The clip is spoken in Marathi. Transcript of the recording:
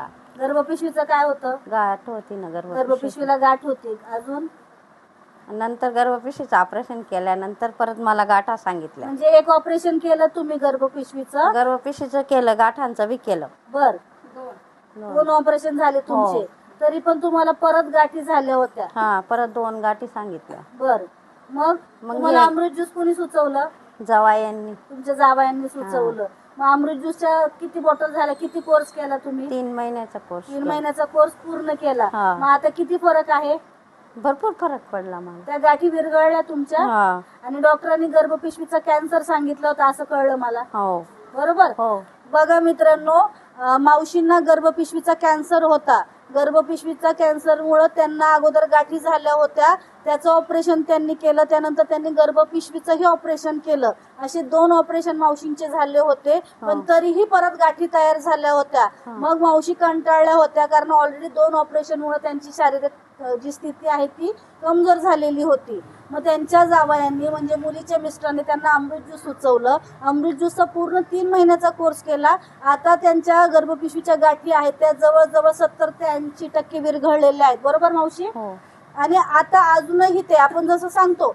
गर्भपिशवीचा गर्भपिशवीचं काय होतं? गाठ होती ना गर्भपिशवी गर्भपिशवीला गाठ होते. अजून? नंतर गर्भपिशवीचं ऑपरेशन केल्यानंतर परत मला गाठा सांगितल्या. म्हणजे एक ऑपरेशन केलं तुम्ही गर्भपिशवीचं गर्भपिशवीचं केलं गाठांचं बी केलं. बर. दोन ऑपरेशन झाले तुमचे. हो. तरी पण तुम्हाला परत गाठी झाल्या होत्या. हा परत दोन गाठी सांगितल्या. बर. मग मग तुम्हाला हे- अमृत ज्यूस कोणी सुचवलं? जवायांनी तुमच्या जावयांनी सुचवलं मग अमृत ज्यूसच्या किती बॉटल झाल्या? किती कोर्स केला तुम्ही? तीन महिन्याचा कोर्स तीन महिन्याचा कोर्स पूर्ण केला. हा. मग आता किती फरक आहे? भरपूर फरक पडला मला. त्या गाठी विरघळल्या तुमच्या? हा. आणि डॉक्टरांनी गर्भपिशवीचा कॅन्सर सांगितलं होतं असं कळलं मला. हो. बरोबर? हो. बघा मित्रांनो अं, मावशींना गर्भपिशवीचा कॅन्सर होता. गर्भपिशवीचा कॅन्सर मुळे त्यांना अगोदर गाठी झाल्या होत्या. त्याचं ऑपरेशन त्यांनी केलं. त्यानंतर त्यांनी गर्भपिशवीचंही ऑपरेशन केलं. असे दोन ऑपरेशन मावशींचे झाले होते. पण तरीही परत गाठी तयार झाल्या होत्या. मग मावशी कंटाळल्या होत्या. कारण ऑलरेडी दोन ऑपरेशन मुळे त्यांची शारीरिक जी स्थिती आहे ती कमजोर झालेली होती. मग त्यांच्या जावयांनी म्हणजे मुलीच्या मिस्टरांनी त्यांना अमृत ज्यूस सुचवलं. अमृत ज्यूसचा पूर्ण तीन महिन्याचा कोर्स केला. आता त्यांच्या गर्भपिशवीच्या गाठी आहेत. त्या जवळजवळ सत्तर ते ऐंशी टक्के विरघळलेल्या आहेत. बरोबर मावशी? हो. आणि आता अजूनही ते आपण जसं सांगतो